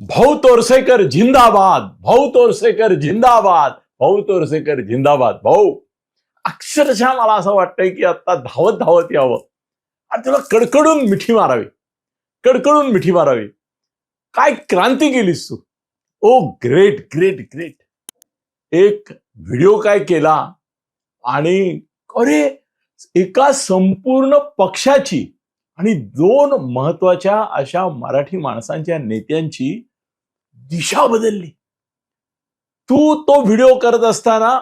भाऊ तोरसेकर जिंदाबाद भाऊ तोरसेकर जिंदाबाद भाऊ तोरसेकर जिंदाबाद. भाऊ अक्षरशः मला असं वाटतंय की आता धावत धावत यावं. आणि तुला कडकडून मिठी मारावी. कडकडून मिठी मारावी. काय क्रांती केलीस तू? ओ ग्रेट ग्रेट ग्रेट एक व्हिडिओ काय केला आणि अरे एका संपूर्ण पक्षाची आणि दोन महत्त्वाच्या अशा मराठी माणसांच्या नेत्यांची दिशा बदलली तू तो व्हिडिओ करत असताना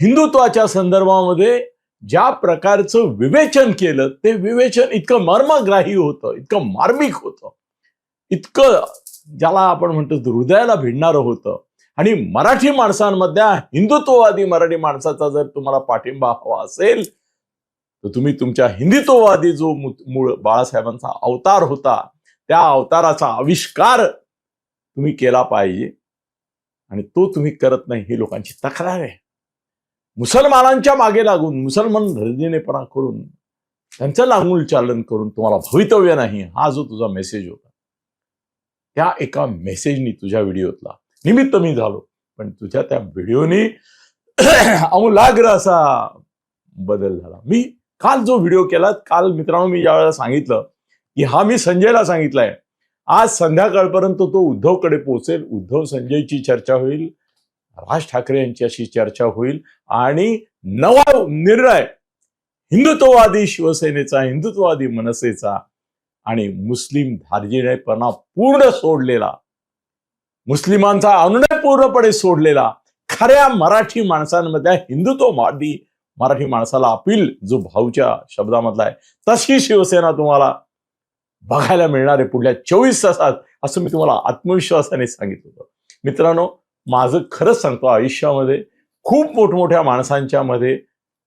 हिंदुत्वाच्या संदर्भामध्ये ज्या प्रकारचं विवेचन केलं ते विवेचन इतकं मर्मग्राही होतं इतकं मार्मिक होतं इतकं ज्याला आपण म्हणतो हृदयाला भिडणारं होतं. आणि मराठी माणसांमधल्या हिंदुत्ववादी मराठी माणसाचा जर तुम्हाला पाठिंबा हवा असेल तर तुम्ही तुमच्या हिंदुत्ववादी जो मूळ बाळासाहेबांचा अवतार होता त्या अवताराचा आविष्कार तुम्ही केला पाहिजे. आणि तो तुम्ही करत नाही ही लोकांची तक्रार आहे. मुसलमानांच्या मागे लागून मुसलमान हृदयनेपणा करून त्यांचं लागून चालन करून तुम्हाला भवितव्य नाही हा जो तुझा मेसेज होता. त्या एका मेसेजनी तुझ्या व्हिडिओतला निमित्त मी झालो. पण तुझ्या त्या व्हिडिओनी अमूलाग्र असा बदल झाला. मी काल जो व्हिडिओ केला काल मित्रांनो मी ज्या वेळेला सांगितलं की हा मी संजयला सांगितलाय आज संध्याकाळपर्यंत तो उद्धवकडे पोहोचेल. उद्धव संजयची चर्चा होईल. राज ठाकरे यांच्याशी चर्चा होईल. आणि नवा निर्णय हिंदुत्ववादी शिवसेनेचा हिंदुत्ववादी मनसेचा आणि मुस्लिम धार्जिणेपणा पूर्ण सोडलेला मुस्लिमांचा अनुनय पूर्णपणे सोडलेला खऱ्या मराठी माणसांमध्ये हिंदुत्ववादी मराठी माणसाला अपील जो भाऊच्या शब्दामधला आहे तशी शिवसेना तुम्हाला बघायला मिळणार आहे पुढल्या चोवीस तासात असं मी तुम्हाला आत्मविश्वासाने सांगितलं होतं. मित्रांनो माझं खरंच सांगतो आयुष्यामध्ये खूप मोठमोठ्या माणसांच्या मध्ये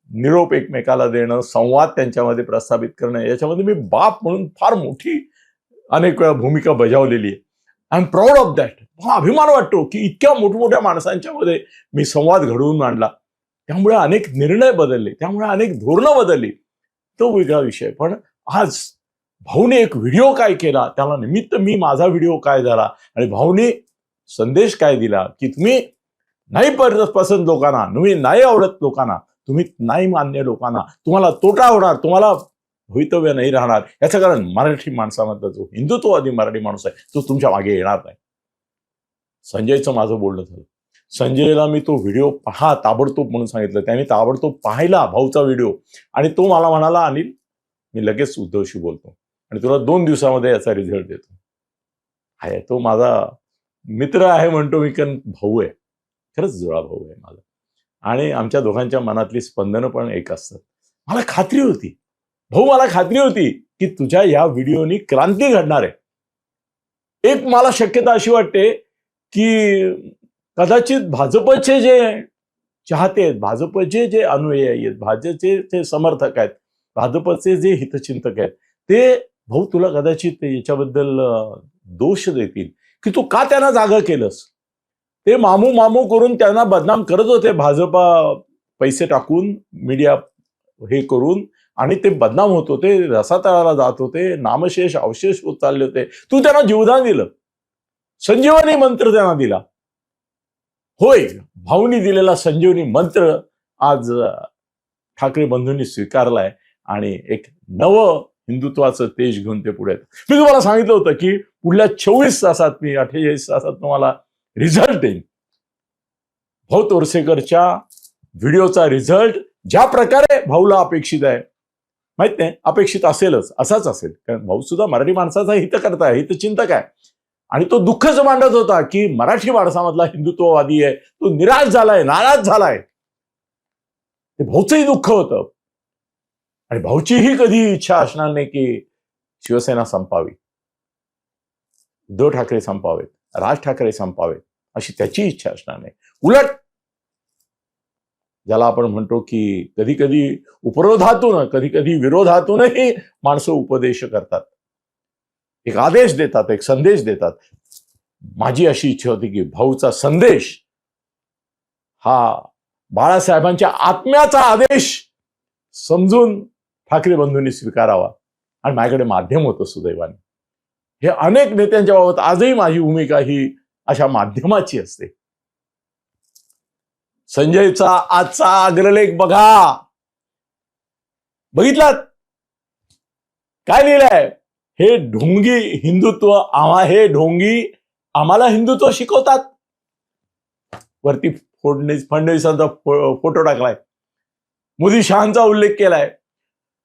निरोप एकमेकाला देणं संवाद त्यांच्यामध्ये प्रस्थापित करणं याच्यामध्ये मी बाप म्हणून फार मोठी अनेक वेळा भूमिका बजावलेली आहे. I am proud of that मला अभिमान वाटतो की इतक्या मोठमोठ्या माणसांच्या मध्ये मी संवाद घडवून मांडला त्यामुळे अनेक निर्णय बदलले त्यामुळे अनेक धोरणं बदलली. तो वेगळा विषय. पण आज भाऊने एक व्हिडिओ काय केला? त्याला निमित्त मी माझा व्हिडिओ काय झाला? आणि भाऊने संदेश काय दिला? की तुम्ही नाही पडत पसंत लोकांना तुम्ही नाही आवडत लोकांना तुम्ही नाही मान्य लोकांना तुम्हाला तोटा होणार तुम्हाला भवितव्य नाही राहणार. याचं कारण मराठी माणसामधला जो हिंदुत्ववादी मराठी माणूस आहे तो तुमच्या मागे येणार नाही. संजयचं माझं बोलणं झालं. संजयला मी तो व्हिडिओ पहा ताबडतोब म्हणून सांगितलं. त्याने ताबडतोब पाहिला भाऊचा व्हिडिओ. आणि तो मला म्हणाला अनिल मी लगेच उद्धवशी बोलतो. आणि तुला दोन दिवसामध्ये याचा रिझल्ट देतो. आहे तो माझा मित्र आहे म्हणतो मी कारण भाऊ आहे. खरंच जुळा भाऊ आहे माझा. आणि आमच्या दोघांच्या मनातली स्पंदनं पण एक असतात. मला खात्री होती. भाऊ मला खात्री होती की तुझ्या या व्हिडिओनी क्रांती घडणार आहे. एक मला शक्यता अशी वाटते की कदाचित भाजपचे जे चाहते आहेत भाजपचे जे अनुयायी आहेत भाजपचे जे समर्थक आहेत भाजपचे जे हितचिंतक आहेत ते भाऊ तुला कदाचित याच्याबद्दल दोष देतील. की तू का त्यांना जागा केलंस? ते मामू मामू करून त्यांना बदनाम करत होते भाजपा पैसे टाकून मीडिया हे करून आणि ते बदनाम होत होते रसातळाला जात होते नामशेष अवशेष होत चालले होते. तू त्यांना जीवदान दिलं. संजीवनी मंत्र त्यांना दिला. होय भाऊनी दिलेला संजीवनी मंत्र आज ठाकरे बंधूंनी स्वीकारलाय. आणि एक नवं हिंदुत्वाचं तेज घेऊन ते पुढे आहेत. मी तुम्हाला सांगितलं होतं की पुढल्या चोवीस तासात मी अठ्ठेचाळीस तासात तुम्हाला रिझल्ट देईन. भाऊ तोरसेकरच्या व्हिडिओचा रिझल्ट ज्या प्रकारे भाऊला अपेक्षित आहे माहीत नाही अपेक्षित असेलच असाच असेल. कारण भाऊ सुद्धा मराठी माणसाचा हितकर्ता आहे हितचिंतक आहे. आणि तो दुःखच मांडत होता की मराठी माणसामधला हिंदुत्ववादी आहे तो निराश झालाय नाराज झालाय. ते भाऊचंही दुःख होतं. आणि भाऊचीही कधी इच्छा असणार नाही की शिवसेना संपावी. उद्धव ठाकरे संपावेत राज ठाकरे संपावेत अशी त्याची इच्छा असणार नाही. उलट ज्याला आपण म्हणतो की कधी कधी उपरोधातून कधी कधी विरोधातूनही माणसं उपदेश करतात. एक आदेश देतात एक संदेश देतात. माझी अशी इच्छा होती की भाऊचा संदेश हा बाळासाहेबांच्या आत्म्याचा आदेश समजून ठाकरे बंधूंनी स्वीकारावा. आणि माझ्याकडे माध्यम होतं सुदैवाने. हे अनेक नेत्यांच्या बाबत आजही माझी भूमिका ही अशा माध्यमाची असते. संजयचा आजचा अग्रलेख बघा. बघितलात? काय लिहिलंय? हे ढोंगी हिंदुत्व आम्हा हे ढोंगी आम्हाला हिंदुत्व शिकवतात. वरती फोडणीस फडणवीसांचा फोटो टाकलाय. मोदी शहांचा उल्लेख केलाय.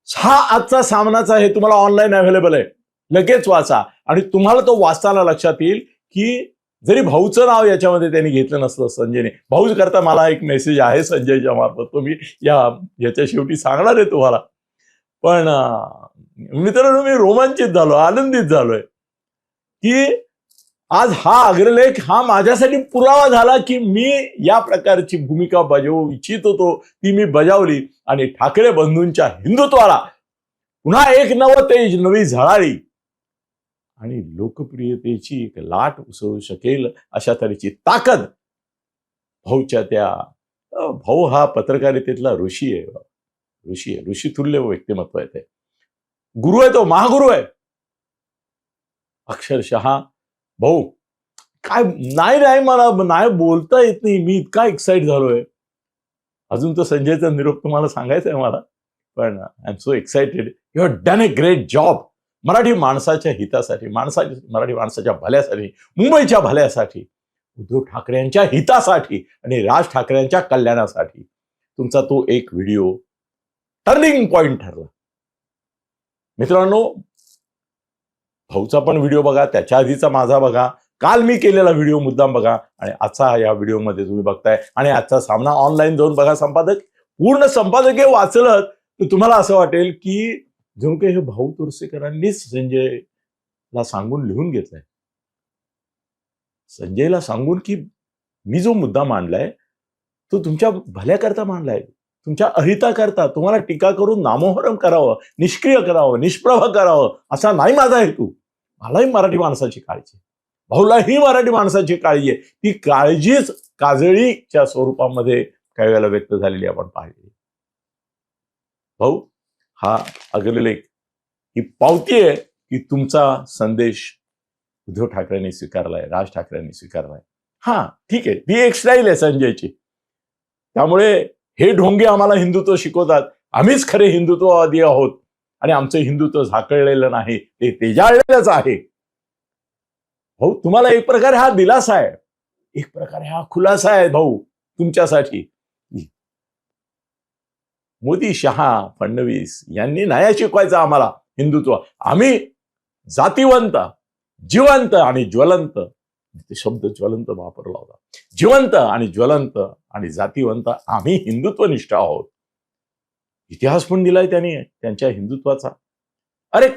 हा आजचा सामनाचा हे तुम्हाला ऑनलाईन अवेलेबल आहे. लगेच वाचा. आणि तुम्हाला तो वाचताना लक्षात येईल की जरी भाऊचं नाव याच्यामध्ये त्यांनी घेतलं नसलं संजयने. भाऊ करता मला एक मेसेज आहे संजयच्या मार्फत. तो मी या याच्या शेवटी सांगणार आहे तुम्हाला. पण मित्रांनो मी रोमांचित झालो आनंदित झालोय की आज हा अग्रलेख हा माझ्यासाठी पुरावा झाला की मी या प्रकारची भूमिका बजावू इच्छित होतो. ती मी बजावली आणि ठाकरे बंधूंच्या हिंदुत्वाला पुन्हा एक नव तेज नवी झळाळी आणि लोकप्रियतेची एक लाट उसळू शकेल अशा तऱ्हेची ताकद भाऊच्या त्या भाऊ हा पत्रकारितेतला ऋषी आहे. ऋषी आहे. ऋषीतुल्य व्यक्तिमत्व आहे ते. गुरु आहे तो महागुरु आहे. अक्षरशः भाऊ काय नाही नाही मला नाही बोलता येत नाही. मी इतका एक्साइट झालोय. अजून तो संजयचा निरोप तुम्हाला सांगायचा आहे मला. पण I am so excited you have done a great job Marathi माणसाच्या हितासाठी माणसाच्या मराठी माणसाच्या भल्यासाठी मुंबईच्या भल्यासाठी उद्धव ठाकरेंच्या हितासाठी आणि राज ठाकरेंच्या कल्याणासाठी तुमचा तो एक व्हिडिओ टर्निंग पॉइंट ठरला. मित्रांनो भाऊचा पण व्हिडिओ बघा त्याच्या आधीचा माझा बघा. काल मी केलेला व्हिडिओ मुद्दाम बघा. आणि आजचा या व्हिडिओमध्ये तुम्ही बघताय. आणि आजचा सामना ऑनलाईन जाऊन बघा संपादक. पूर्ण संपादकीय वाचलं तर तुम्हाला असं वाटेल की जणू काही हे भाऊ तुरसेकरांनीच संजयला सांगून लिहून घेतलंय. संजयला सांगून की मी जो मुद्दा मांडलाय तो तुमच्या भल्याकरता मांडलाय. तुमच्या अहिताकरता तुम्हाला टीका करून नामोहरम करावं निष्क्रिय करावं निष्प्रभ करावं असा नाही माझा हेतू. मलाही मराठी माणसाची काळजी भाऊलाही मराठी माणसाची काळजी आहे. ती काळजीच काजळीच्या स्वरूपामध्ये काही वेळेला व्यक्त झालेली आपण पाहिली. भाऊ हा अग्रलेख ही पावती आहे की तुमचा संदेश उद्धव ठाकरेंनी स्वीकारलाय राज ठाकरेंनी स्वीकारलाय. हा ठीक आहे. ती एक स्टाईल आहे संजयची. त्यामुळे हे ढोंगे आम्हाला हिंदुत्व शिकवतात. आम्हीच खरे हिंदुत्ववादी आहोत. आणि आमचं हिंदुत्व झाकळलेलं नाही. ते तेजाळलेलंच आहे. भाऊ तुम्हाला एक प्रकारे हा दिलासा आहे. एक प्रकारे हा खुलासा आहे भाऊ तुमच्यासाठी. मोदी शहा फडणवीस यांनी नाही शिकवायचं आम्हाला हिंदुत्व. आम्ही जातीवंत जिवंत आणि ज्वलंत ते शब्द ज्वलंत वापरला होता. जिवंत आणि ज्वलंत आणि जातीवंत आम्ही हिंदुत्वनिष्ठ आहोत. इतिहास पण दिलाय त्यांनी त्यांच्या हिंदुत्वाचा. अरे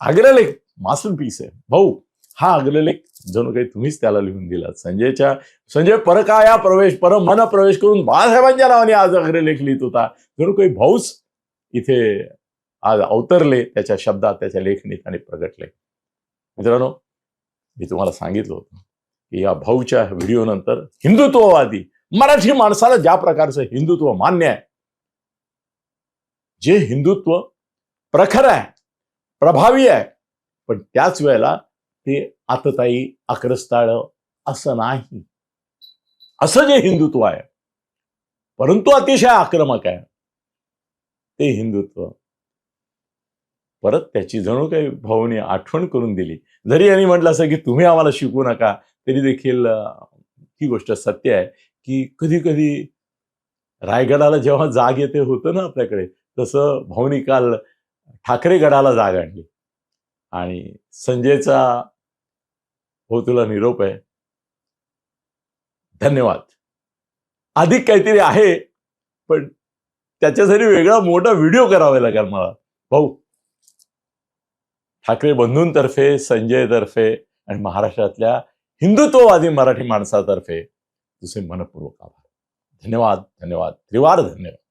अग्रलेख मास्टर पीस आहे. भाऊ हा अग्रलेख जणू काही तुम्हीच त्याला लिहून दिला संजयच्या संजय परकाया प्रवेश पर मन प्रवेश करून बाळासाहेबांच्या नावाने आज अग्रलेख लिहित होता. जणू काही भाऊच इथे आज अवतरले त्याच्या शब्दात त्याच्या लेखणीत आणि प्रगटले. मित्रांनो मी तुम्हाला सांगितलं होतं. या भाऊच्या व्हिडिओ नंतर हिंदुत्ववादी. मराठी माणसाला ज्या प्रकारचं हिंदुत्व मान्य आहे जे हिंदुत्व प्रखर आहे प्रभावी आहे पण त्याच वेळेला ते आतताई आक्रस्ताळ असं नाही. असं जे हिंदुत्व आहे परंतु अतिशय आक्रमक आहे ते हिंदुत्व. परत त्याची जणू काही भाऊने आठवण करून दिली. जरी यांनी म्हटलं असं की तुम्ही आम्हाला शिकू नका तरी देखील ही गोष्ट सत्य आहे की कधी कधी रायगडाला जेव्हा जाग येते होतं ना आपल्याकडे तसं भाऊनी काल ठाकरे गडाला जाग आणली. आणि संजयचा हो तुला निरोप आहे. धन्यवाद. अधिक काहीतरी आहे पण त्याच्यासाठी वेगळा मोठा व्हिडिओ करावा लागेल मला. भाऊ. ठाकरे बंधूंतर्फे संजयतर्फे आणि महाराष्ट्रातल्या हिंदुत्ववादी मराठी माणसातर्फे तुझे मनपूर्वक आभार. धन्यवाद धन्यवाद त्रिवार धन्यवाद.